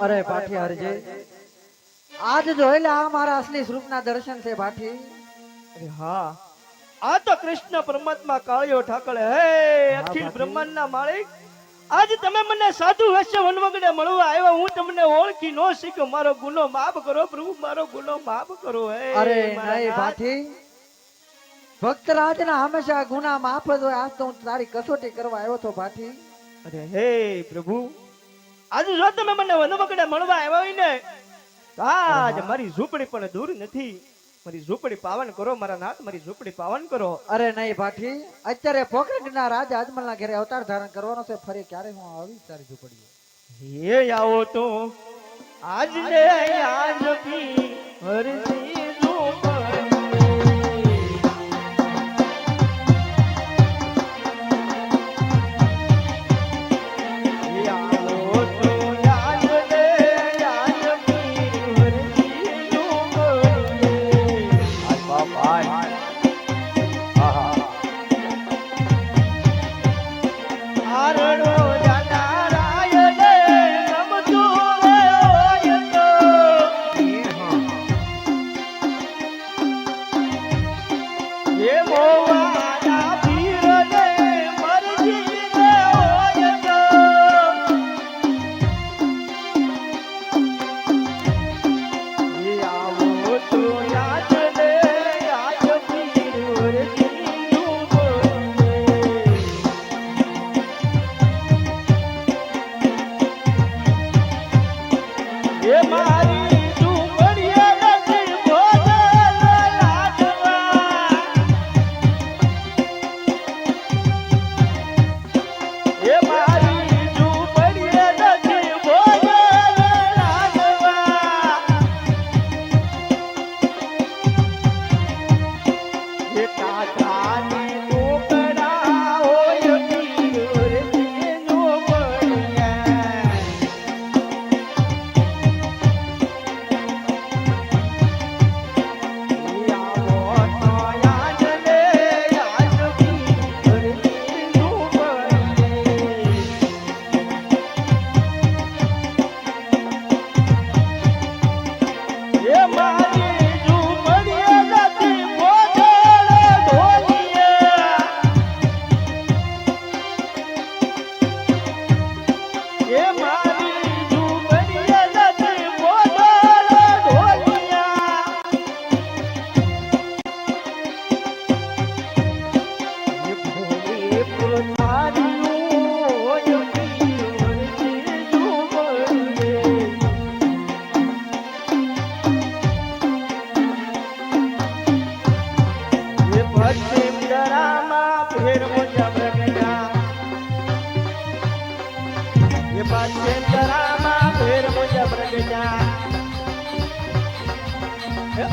અરે પાઠી હરજે. આજ જોઈ લે આ મારા અસલી સ્વરૂપના દર્શન છે પાઠી. અરે હા. આ તો કૃષ્ણ પરમાત્મા કાળિયો ઠાકર હે અખિલ. બ્રહ્માંડના માલિક. આજ તમે મને સાધુ વેશ્ય વનવગડે મળવા આવ્યા. હું તમને ઓળખી નો શીખ્યો. મારો ગુનો માફ કરો પ્રભુ. મારો ગુનો માફ કરો. હે અરે નહીં. પાઠી. ભક્તરાજના હંમેશા ગુના માફ જ હોય. આજ તો હું તારી કસોટી કરવા આવ્યો તો પાઠી. અરે હે પ્રભુ. આજે જો તમે મને વનવગડે મળવા આવ્યા હોય ને આજ મારી ઝૂંપડી પણ દૂર નથી. મારી ઝૂંપડી પાવન કરો મારા નાથ મારી ઝૂંપડી પાવન કરો. અરે નહીં ભાઠી અત્યારે પોકેટના રાજા અજમલના ઘરે અવતાર ધારણ કરવાનો છે ફરી ક્યારે હું આવી તારી ઝૂંપડી હે આવો તો આજ ને આજ પી હરજી હે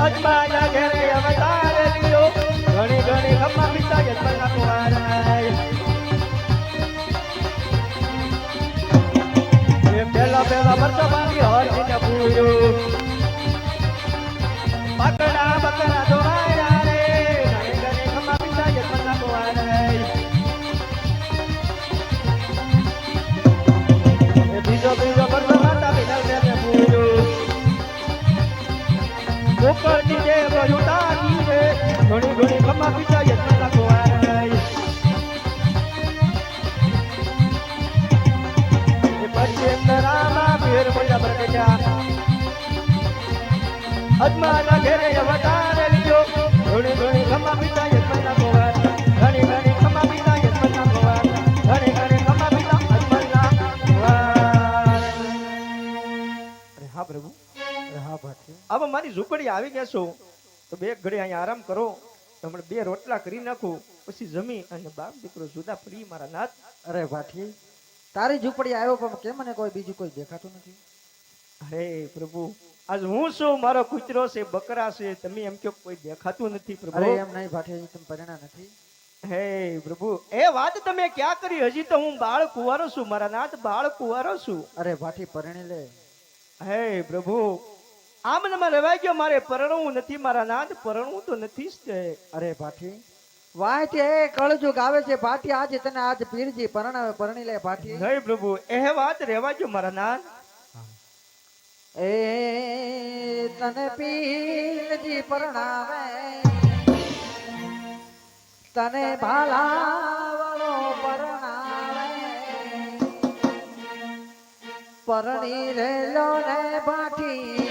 અજમાના ઘરે અવતાર લીધો ઘણી ઘણી ખમ્મા પિતા. એ પહેલા પહેલા વર્ષો બાકી હરજીને પૂર્યું. બકડા અજમાના ઘેરે અવતાર લીધો. ઘણી ઘણી ખમા પીતા યજમાનના કુંવારા. ઘણી ઘણી ખમા. ઘણી ઘણી હા પ્રભુ હા પાઠી હવે મારી ઝૂંપડી આવી ગયા છો તો બે ઘડી અહીંયા આરામ કરો તો બે રોટલા કરી નાખું પછી જમી અને બાપ દીકરો જુદા પડી મારા નાથ. અરે ભાઠી તારી ઝૂંપડી આવ્યો પણ કેમ મને કોઈ બીજું કોઈ દેખાતું નથી? અરે પ્રભુ આજ હું છું મારો કૂતરો છે બકરા છે તમે એમ કહો કોઈ દેખાતું નથી અરે પ્રભુ એમ નહીં ભાઠી તમે પરિણા નથી. હે પ્રભુ એ વાત તમે ક્યાં કરી? હજી તો હું બાળ કુંવારો છું મારા નાથ બાળ કુંવારો છું. અરે ભાઠી પરણી લે. હે પ્રભુ આમ ને માં ગયો મારે પરણવું નથી મારા નાદ પરણવું તો નથી જ તે. અરે ભાઠી વાંચે એ કળજુગ આવે છે ભાઠી આજે તને આજ પીરજી પરણાવે પરણી લે ભાઠી. નહીં પ્રભુ એ વાત રહેવા જો મારા નાન એ તને પીરજી પરણાવે. તને ભાલા વાળો પરણાવે. પરણી રહેલો ને બાકી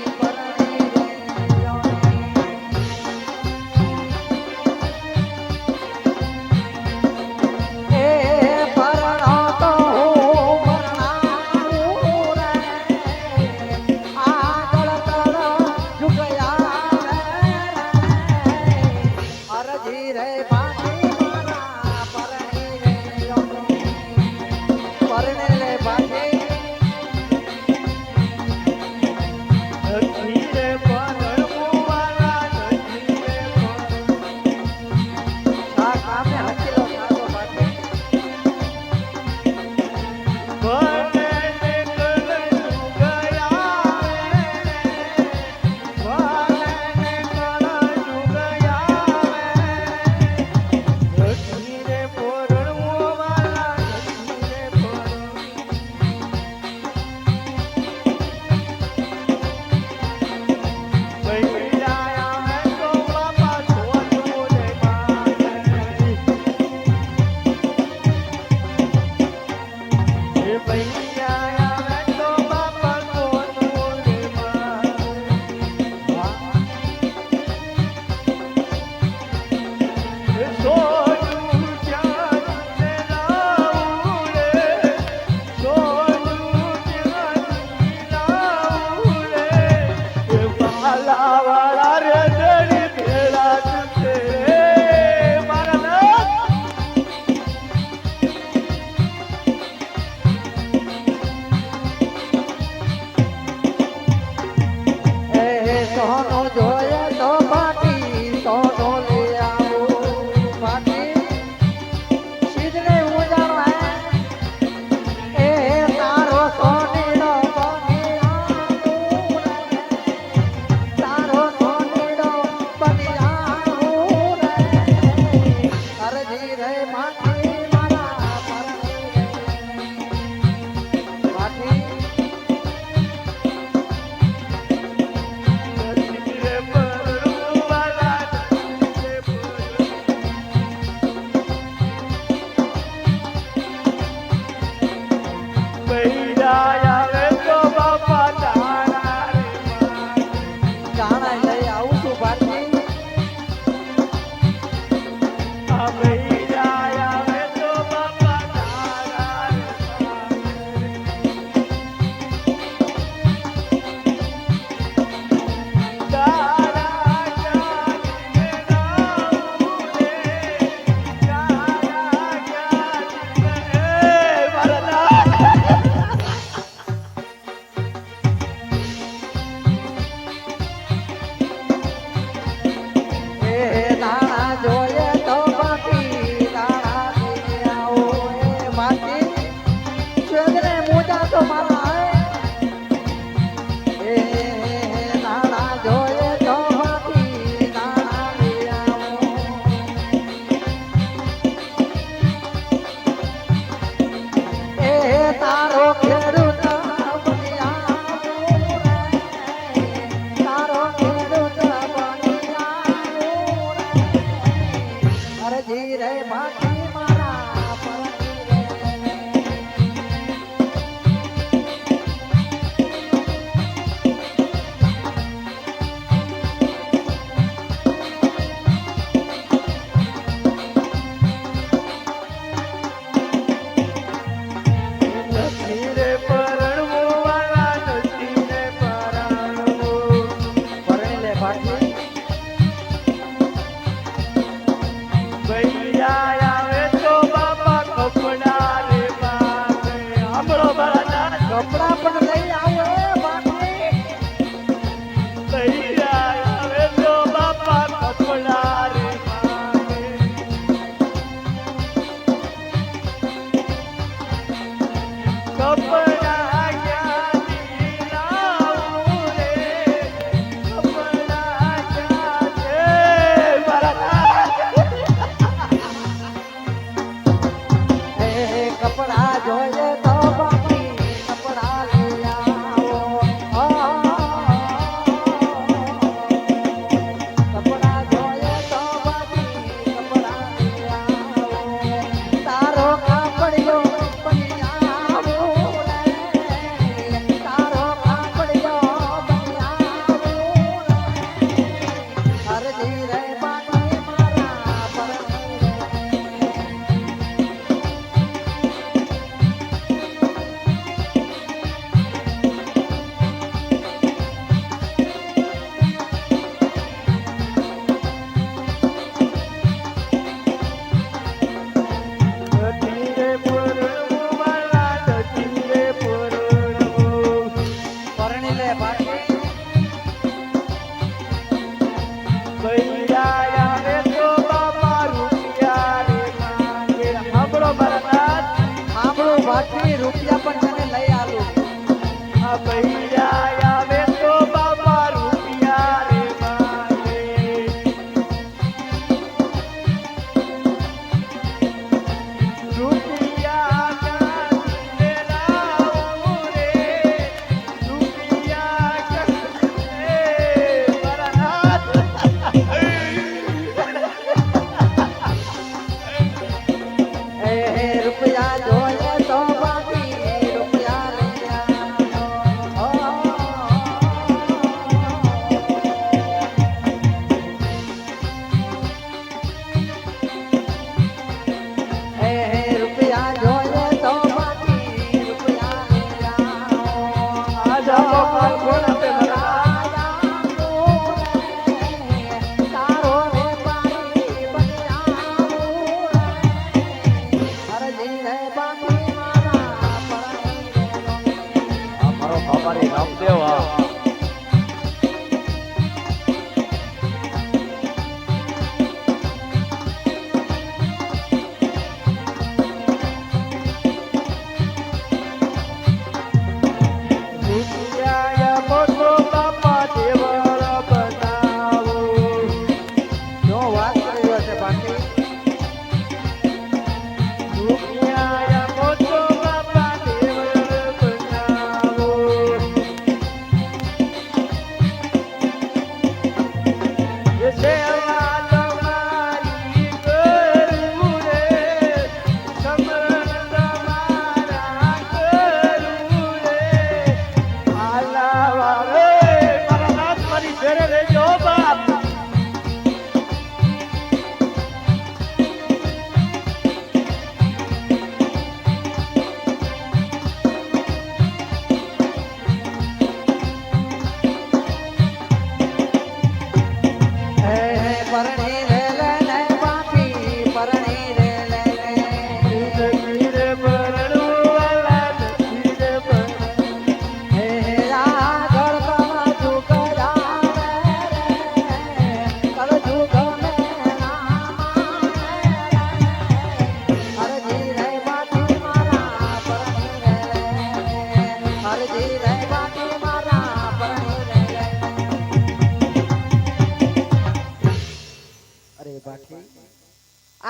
干嘛呢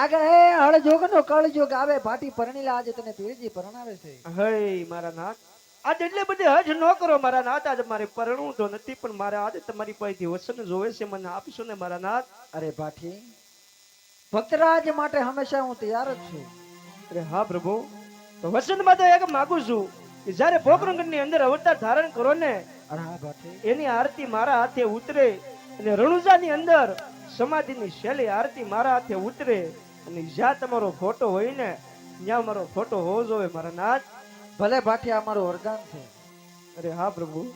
આગળ હે હળજોગ નો કળજોગ આવે. ભાટી પરણીલા આજે તને પીળજી પરણાવે છે. હઈ મારા નાથ. આજ એટલે બધે હજ ન કરો મારા નાથ. આજ મારે પરણવું તો નથી પણ મારે આજે તમારી પાસેથી વસન જોવે છે મને આપશો ને મારા નાથ? અરે ભાઠી ભક્તરાજ માટે હંમેશા હું તૈયાર જ છું. અરે હા પ્રભુ. તો વચનમાં તો એક માગું છું કે જ્યારે ની અંદર અવતાર ધારણ કરો ને એની આરતી મારા હાથે ઉતરે અને રણુજાની અંદર સમાધિની શૈલી આરતી મારા હાથે ઉતરે અને જ્યાં તમારો ફોટો હોય ને, ત્યાં મારો ફોટો હોવો જોઈએ મારા નાથ. ભલે ભાઠી આ મારું વરદાન છે. અરે હા પ્રભુ.